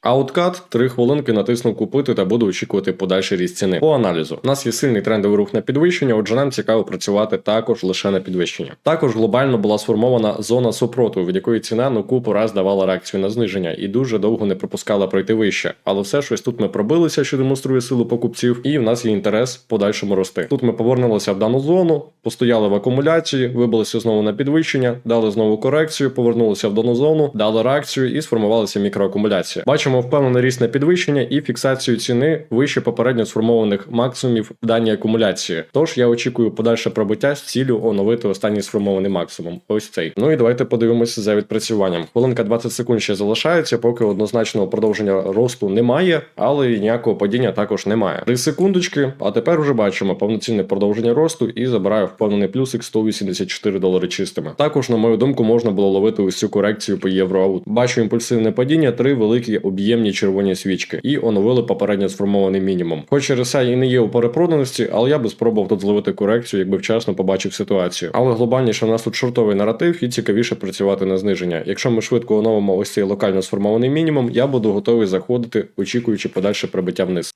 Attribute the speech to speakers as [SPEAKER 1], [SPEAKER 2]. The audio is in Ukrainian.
[SPEAKER 1] Ауткат 3 хвилинки натиснув купити та буду очікувати подальший ріст ціни. По аналізу у нас є сильний трендовий рух на підвищення, отже нам цікаво працювати також лише на підвищення. Також глобально була сформована зона супротиву, від якої ціна ну купу раз давала реакцію на зниження і дуже довго не пропускала пройти вище. Але все щось тут ми пробилися, що демонструє силу покупців, і в нас є інтерес подальшому рости. Тут ми повернулися в дану зону, постояли в акумуляції, вибилися знову на підвищення, дали знову корекцію, повернулися в дану зону, дали реакцію і сформувалася мікроакумуляція. Бачимо впевнений ріст на підвищення і фіксацію ціни вище попередньо сформованих максимумів в даній акумуляції. Тож я очікую подальше пробиття з ціллю оновити останній сформований максимум. Ось цей. Ну і давайте подивимося за відпрацюванням. Хвилинка 20 секунд ще залишається, поки однозначного продовження росту немає, але і ніякого падіння також немає. Три секундочки, а тепер вже бачимо повноцінне продовження росту і забираю впевнений плюсик 184 долари чистими. Також, на мою думку, можна було ловити цю корекцію по євроаут. Бачу імпульсивне падіння, три великі об'ємні червоні свічки і оновили попередньо сформований мінімум. Хоч RSI і не є у перепроданості, але я би спробував тут зловити корекцію, якби вчасно побачив ситуацію. Але глобальніше у нас тут шортовий наратив і цікавіше працювати на зниження. Якщо ми швидко оновимо ось цей локально сформований мінімум, я буду готовий заходити, очікуючи подальше прибиття вниз.